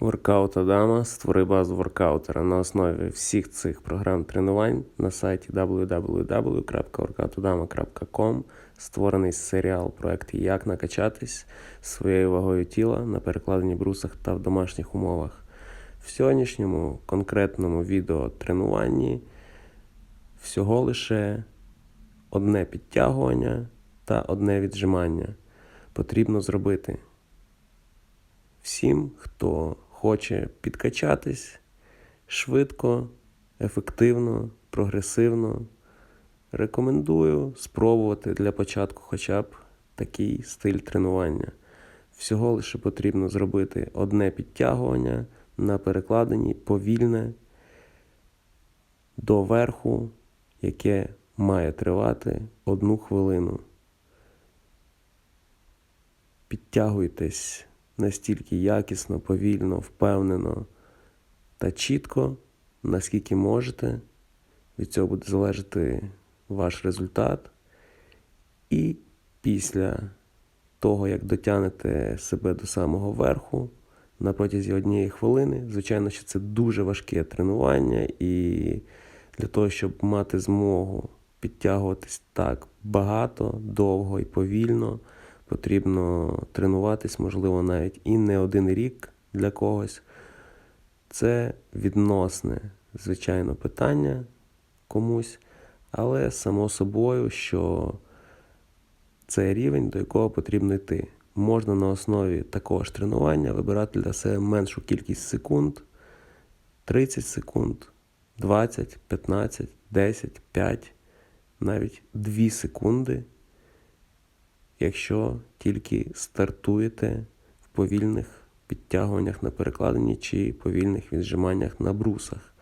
Воркаут Адама створи базу воркаутера на основі всіх цих програм тренувань на сайті www.workoutadama.com створений серіал проект Як накачатись своєю вагою тіла на перекладенні брусах та в домашніх умовах. В сьогоднішньому конкретному відеотренуванні всього лише одне підтягування та одне віджимання потрібно зробити. Всім, хто хоче підкачатись швидко, ефективно, прогресивно, рекомендую спробувати для початку хоча б такий стиль тренування. Всього лише потрібно зробити одне підтягування на перекладенні повільне до верху, яке має тривати одну хвилину. Підтягуйтесь настільки якісно, повільно, впевнено та чітко, наскільки можете. Від цього буде залежати ваш результат. І після того, як дотягнете себе до самого верху на протязі однієї хвилини, звичайно, що це дуже важке тренування, і для того, щоб мати змогу підтягуватись так багато, довго і повільно потрібно тренуватись, можливо, навіть і не один рік для когось. Це відносне, звичайно, питання комусь, але само собою, що це рівень, до якого потрібно йти. Можна на основі такого ж тренування вибирати для себе меншу кількість секунд, 30 секунд, 20, 15, 10, 5, навіть 2 секунди якщо тільки стартуєте в повільних підтягуваннях на перекладенні чи повільних віджиманнях на брусах.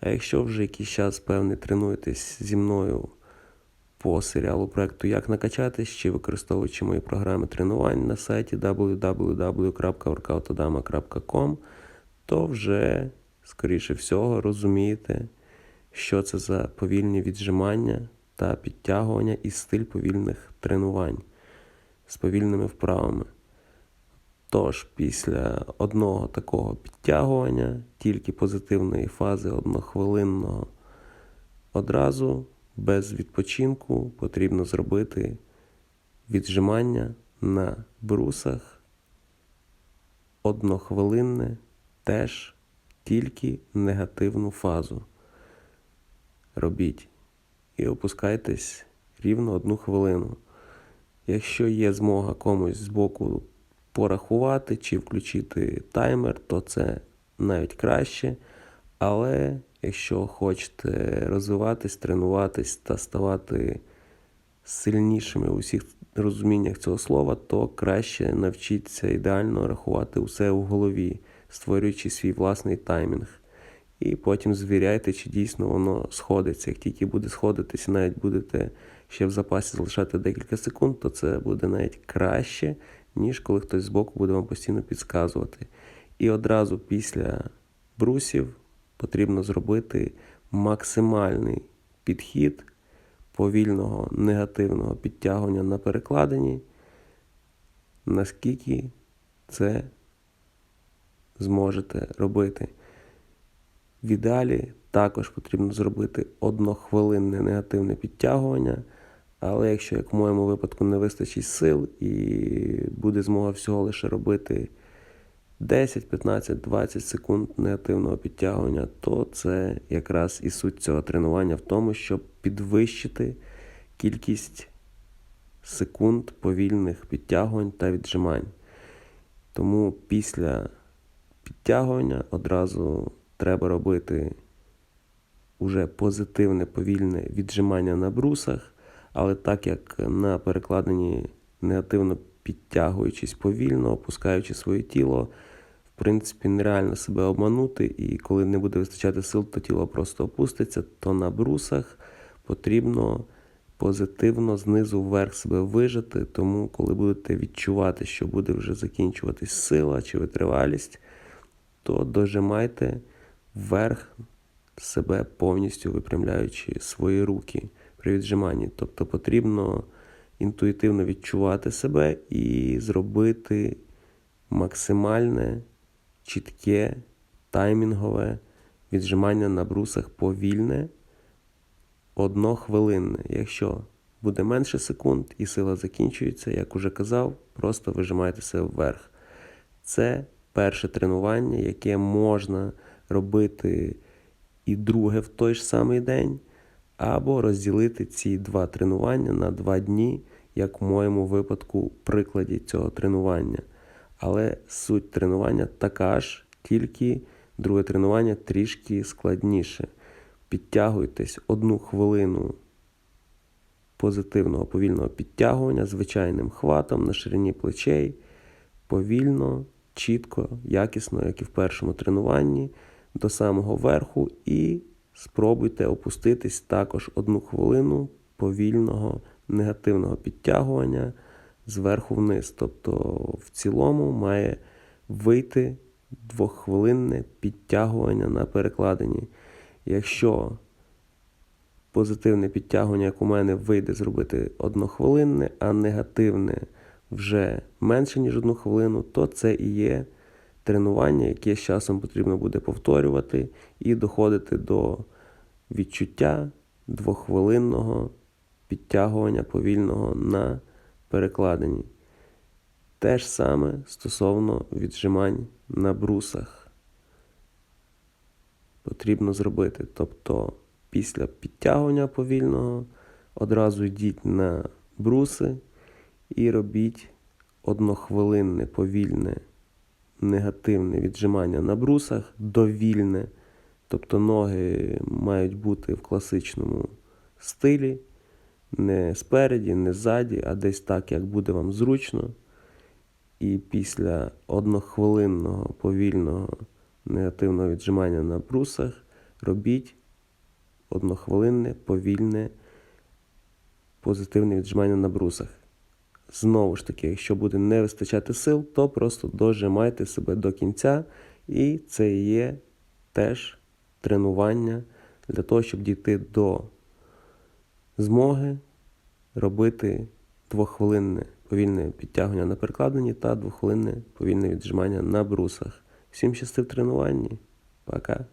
А якщо вже якийсь час певний тренуєтесь зі мною по серіалу проекту Як накачатись чи використовуючи мої програми тренувань на сайті www.workoutadama.com, то вже, скоріше всього, розумієте, що це за повільні віджимання та підтягування і стиль повільних тренувань з повільними вправами. Тож, після одного такого підтягування, тільки позитивної фази однохвилинного, одразу без відпочинку потрібно зробити віджимання на брусах однохвилинне, теж тільки негативну фазу. Робіть і опускайтесь рівно одну хвилину. Якщо є змога комусь з боку порахувати чи включити таймер, то це навіть краще. Але якщо хочете розвиватись, тренуватись та ставати сильнішими у всіх розуміннях цього слова, то краще навчіться ідеально рахувати усе в голові, створюючи свій власний таймінг. І потім звіряйте, чи дійсно воно сходиться. Як тільки буде сходитися, навіть будете ще в запасі залишати декілька секунд, то це буде навіть краще, ніж коли хтось збоку буде вам постійно підказувати. І одразу після брусів потрібно зробити максимальний підхід повільного негативного підтягування на перекладенні, наскільки це зможете робити. В ідеалі також потрібно зробити однохвилинне негативне підтягування. Але якщо, як в моєму випадку, не вистачить сил і буде змога всього лише робити 10, 15, 20 секунд негативного підтягування, то це якраз і суть цього тренування в тому, щоб підвищити кількість секунд повільних підтягувань та віджимань. Тому після підтягування одразу треба робити уже позитивне повільне віджимання на брусах. Але так як на перекладенні негативно підтягуючись повільно, опускаючи своє тіло, в принципі, нереально себе обманути, і коли не буде вистачати сил, то тіло просто опуститься, то на брусах потрібно позитивно знизу вверх себе вижати. Тому, коли будете відчувати, що буде вже закінчуватись сила чи витривалість, то дожимайте вверх себе повністю випрямляючи свої руки при віджиманні. Тобто потрібно інтуїтивно відчувати себе і зробити максимальне чітке, таймінгове віджимання на брусах повільне, однохвилинне. Якщо буде менше секунд і сила закінчується, як уже казав, просто вижимайте себе вверх. Це перше тренування, яке можна робити і друге в той ж самий день, або розділити ці два тренування на два дні, як в моєму випадку прикладі цього тренування. Але суть тренування така ж, тільки друге тренування трішки складніше. Підтягуйтесь одну хвилину позитивного повільного підтягування звичайним хватом на ширині плечей, повільно, чітко, якісно, як і в першому тренуванні, до самого верху, і спробуйте опуститись також одну хвилину повільного негативного підтягування зверху вниз. Тобто в цілому має вийти двоххвилинне підтягування на перекладині. Якщо позитивне підтягування, як у мене, вийде зробити однохвилинне, а негативне вже менше, ніж одну хвилину, то це і є тренування, яке з часом потрібно буде повторювати і доходити до відчуття двоххвилинного підтягування повільного на перекладині. Те ж саме стосовно віджимань на брусах потрібно зробити. Тобто після підтягування повільного одразу йдіть на бруси і робіть однохвилинне повільне негативне віджимання на брусах, довільне. Тобто ноги мають бути в класичному стилі, не спереді, не ззаді, а десь так, як буде вам зручно. І після однохвилинного повільного негативного віджимання на брусах робіть однохвилинне повільне позитивне віджимання на брусах. Знову ж таки, якщо буде не вистачати сил, то просто дожимайте себе до кінця, і це є теж тренування для того, щоб дійти до змоги робити двоххвилинне повільне підтягування на перекладині та двоххвилинне повільне віджимання на брусах. Всім щасти в тренуванні. Пока.